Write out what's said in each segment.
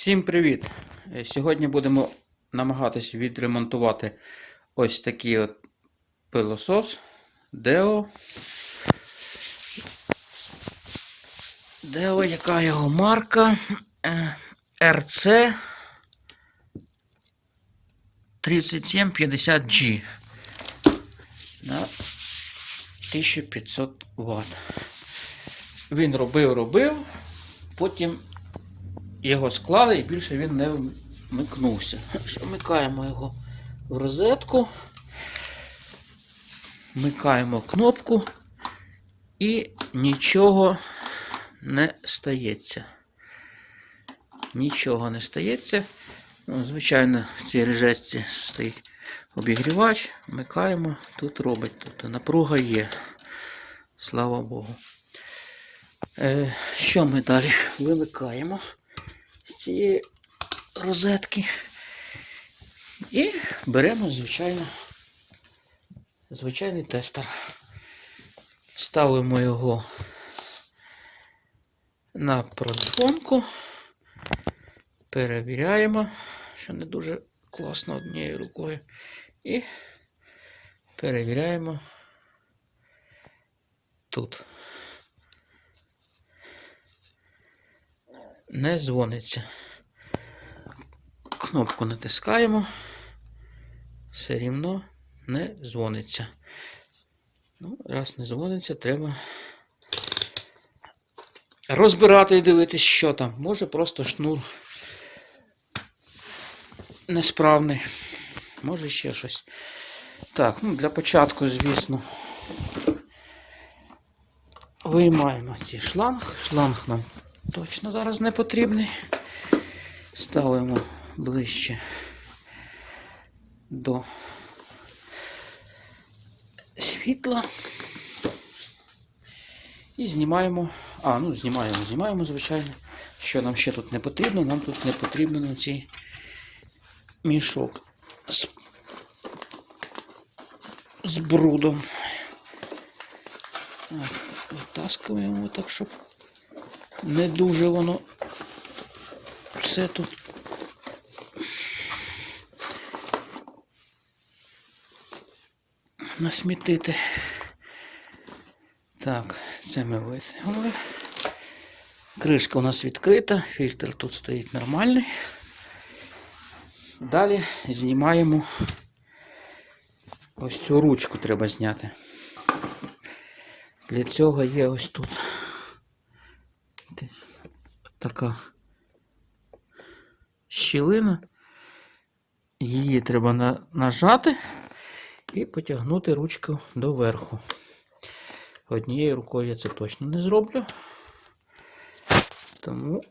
Всім привіт! Е, Сьогодні будемо намагатись відремонтувати ось такий от пилосос Deo. Deo, яка його марка? Е, RC 3750G на 1500 Вт. Він робив, робив, потім його склали і більше він не вмикнувся. Вмикаємо його в розетку, вмикаємо кнопку і нічого не стається. Нічого не стається. Ну, звичайно, в цій режетці стоїть обігрівач. Вмикаємо, тут робить. Тобто напруга є. Слава Богу. Е, що ми далі вимикаємо? З цієї розетки. І беремо, звичайно, звичайний тестер. Ставимо його на продфонку, перевіряємо, що не дуже класно однією рукою. І перевіряємо тут. Не дзвониться. Кнопку натискаємо, все рівно не дзвониться. Ну, раз не дзвониться, треба розбирати і дивитись, що там. Може просто шнур несправний, може ще щось. Так, ну для початку, звісно, виймаємо цей шланг. Шланг нам точно зараз не потрібний. Ставимо ближче до світла. І знімаємо. А, ну знімаємо, знімаємо, звичайно. Що нам ще тут не потрібно? Нам тут не потрібно на цей мішок з, з брудом. Так, Витаскуємо так, щоб не дуже воно все тут. Насмітити. Так, це ми витягнули. Кришка у нас відкрита, фільтр тут стоїть нормальний. Далі знімаємо ось цю ручку треба зняти. Для цього є ось тут така щілина. Її треба на, нажати і потягнути ручку доверху. Однією рукою я це точно не зроблю. Тому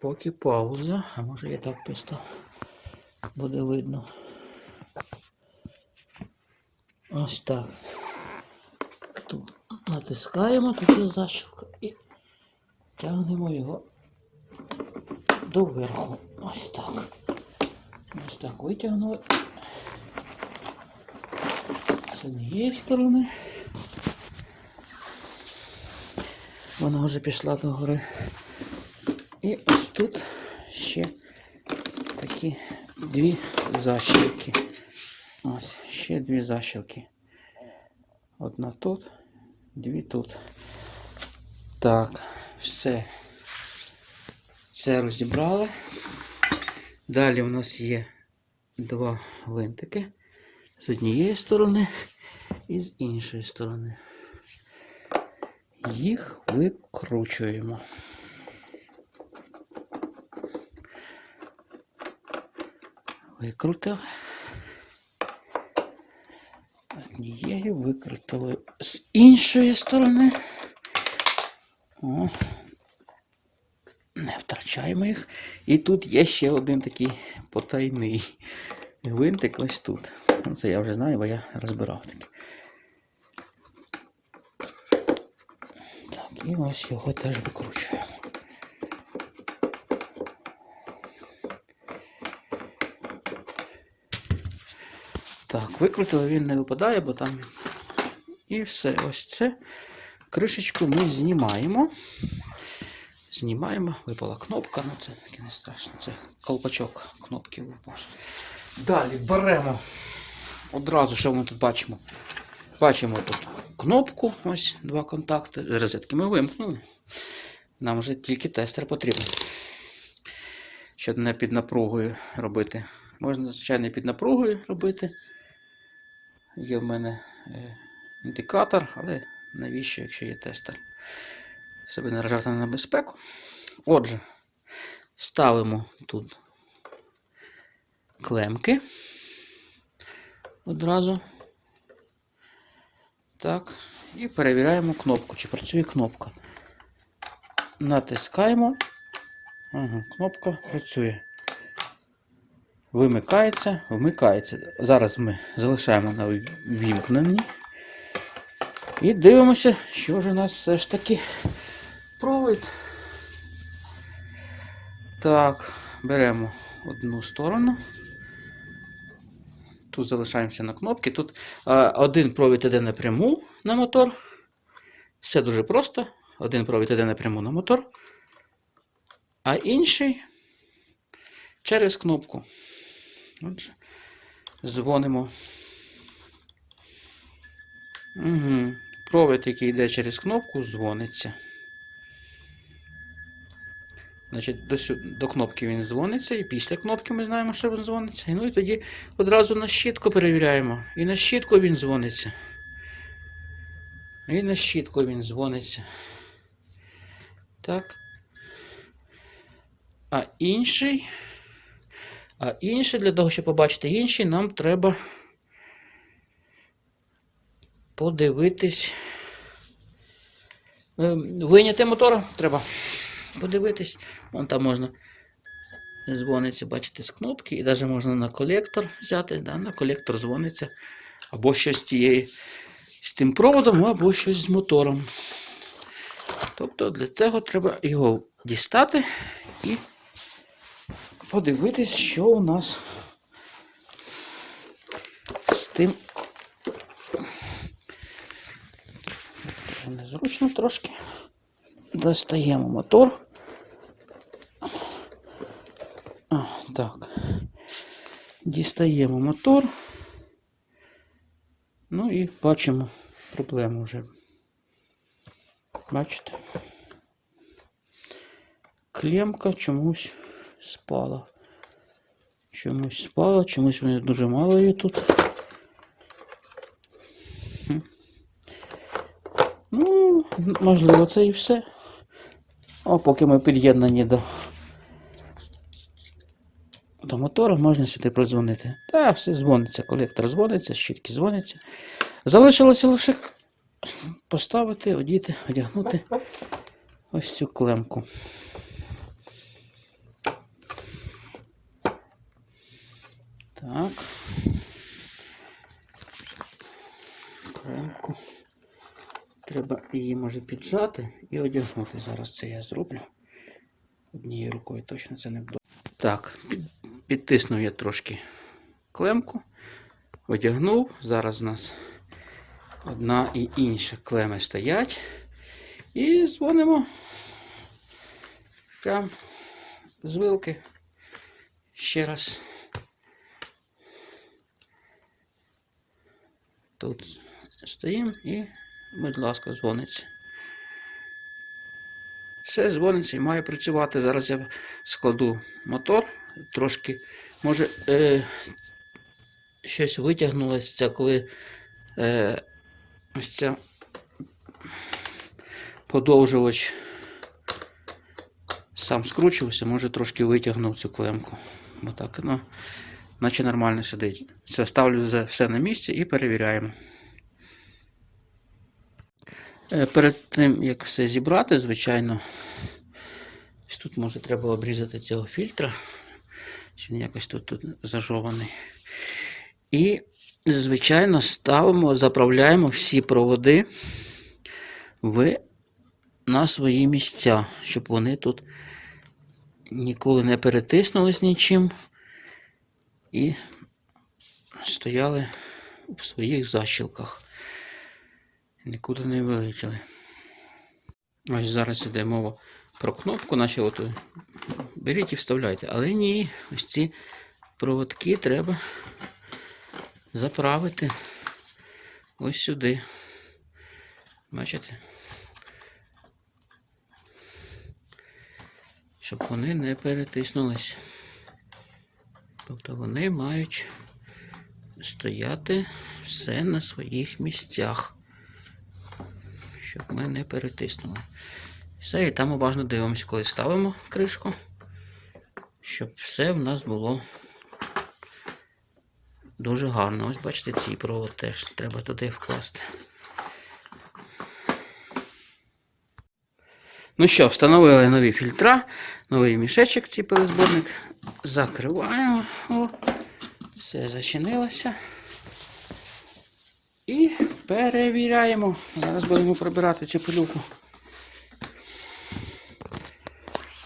поки пауза, а може я так просто буде видно. Ось так. Тут натискаємо, тут є защілка і тягнемо його доверху. Ось так. Ось так витягнули. З однієї сторони. Вона вже пішла до гори. І ось тут ще такі дві защілки. Ось, ще дві защілки. Одна тут, дві тут. Так, все. Це розібрали. Далі у нас є два винтики з однієї сторони і з іншої сторони. Їх викручуємо. Викрутив. Однією викрутили з іншої сторони. О, не втрачаємо їх. І тут є ще один такий потайний гвинтик ось тут. Ну, Це я вже знаю, бо я розбирав таке. Так, і ось його теж викручуємо. Так, викрутили, він не випадає, бо там. І все. Ось це. Кришечку ми знімаємо. Знімаємо, випала кнопка, ну це таке не страшно, це колпачок кнопки випав. Далі беремо одразу, що ми тут бачимо. Бачимо тут кнопку, ось два контакти. З розетки ми вимкнули. Нам вже тільки тестер потрібен. Щоб не під напругою робити. Можна, звичайно, під напругою робити. Є в мене е, індикатор, але навіщо, якщо є тестер? Себе наражати на небезпеку. Отже, ставимо тут клемки одразу. Так. І перевіряємо кнопку, чи працює кнопка. Натискаємо. Ага, кнопка працює. Вимикається, вмикається. Зараз ми залишаємо на вімкненні. І дивимося, що ж у нас все ж таки провід. Так, беремо одну сторону. Тут залишаємося на кнопки. Тут а, один провід іде напряму на мотор. Все дуже просто. Один провід іде напряму на мотор, а інший через кнопку. Отже, дзвонимо. Угу. Провід, який йде через кнопку, дзвониться. Значить, до, сю- до кнопки він дзвониться, і після кнопки ми знаємо, що він дзвониться. Ну і тоді одразу на щітку перевіряємо. І на щітку він дзвониться. І на щітку він дзвониться. Так. А інший. А інший, для того, щоб побачити інший, нам треба подивитись. Е, Виняти мотора треба подивитись. Вон там можна дзвониться, бачите, з кнопки, і навіть можна на колектор взяти. Да, на колектор дзвониться. Або щось з тієї, з цим проводом, або щось з мотором. Тобто для цього треба його дістати і подивитись, що у нас з тим. Незручно трошки. Достаємо мотор. А, так. Дістаємо мотор. Ну і бачимо проблему вже. Бачите? Клемка чомусь спала. Чомусь спала, чомусь мені дуже мало її тут. Хм. Ну, можливо, це і все. О, поки ми під'єднані до, до мотора, можна сюди продзвонити. Так, все дзвониться, колектор дзвониться, щітки дзвоняться. Залишилося лише поставити, одіти, одягнути ось цю клемку. Так. Клемку. Треба її може піджати і одягнути. Зараз це я зроблю. Однією рукою точно це не буде. Так, під, підтиснув я трошки клемку, одягнув. Зараз у нас одна і інша клеми стоять. І дзвонимо прям з вилки. Ще раз. Тут стоїмо і, будь ласка, дзвониться. Все дзвониться і має працювати. Зараз я складу мотор. Трошки, може, е, щось витягнулося, коли е, ось ця подовжувач сам скручувався, може трошки витягнув цю клемку. Бо так, ну, наче нормально сидить. Все, ставлю все на місці і перевіряємо. Е, Перед тим, як все зібрати, звичайно, тут може треба обрізати цього фільтра. Він якось тут, тут зажований. І, звичайно, ставимо, заправляємо всі проводи в, на свої місця, щоб вони тут ніколи не перетиснулись нічим і стояли в своїх защілках. Нікуди не вилетіли. Ось зараз іде мова про кнопку, наче от е, беріть і вставляйте. Але ні, ось ці проводки треба заправити ось сюди. Бачите? Щоб вони не перетиснулись. Тобто вони мають стояти все на своїх місцях, щоб ми не перетиснули. Все, і там уважно дивимося, коли ставимо кришку, щоб все в нас було дуже гарно. Ось бачите, цей провод теж треба туди вкласти. Ну що, встановили нові фільтра, новий мішечок, цей пилезборник. Закриваємо. О, все зачинилося. І перевіряємо. Зараз будемо прибирати цю пилюку.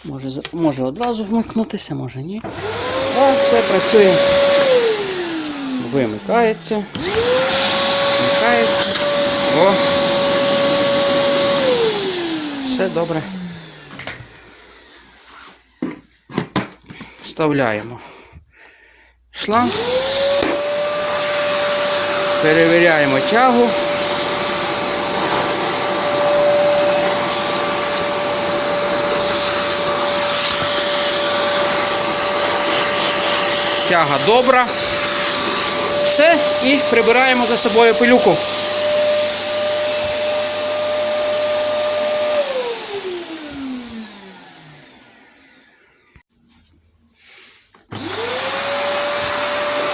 Може, може одразу вмикнутися, може ні. Так, все працює. Вимикається. Вмикається. О! Все добре. Вставляємо шланг. Перевіряємо тягу. Тяга добра. Все, і прибираємо за собою пилюку.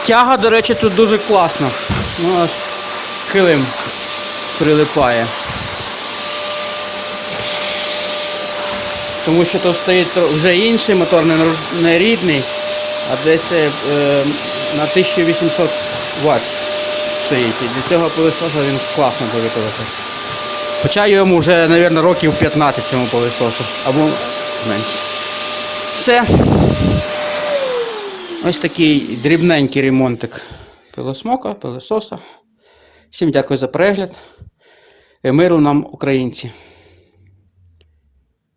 Тяга, до речі, тут дуже класна. Ну, аж килим прилипає. Тому що тут стоїть вже інший мотор, не, рідний, а десь е, на 1800 Вт стоїть. І для цього пилисоса він класно буде. Хоча йому вже, мабуть, років 15 цьому пилисосу, або менше. Все. Ось такий дрібненький ремонтик пилосмока, пилососа. Всім дякую за перегляд. Е, Миру нам, українці.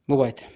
Бувайте!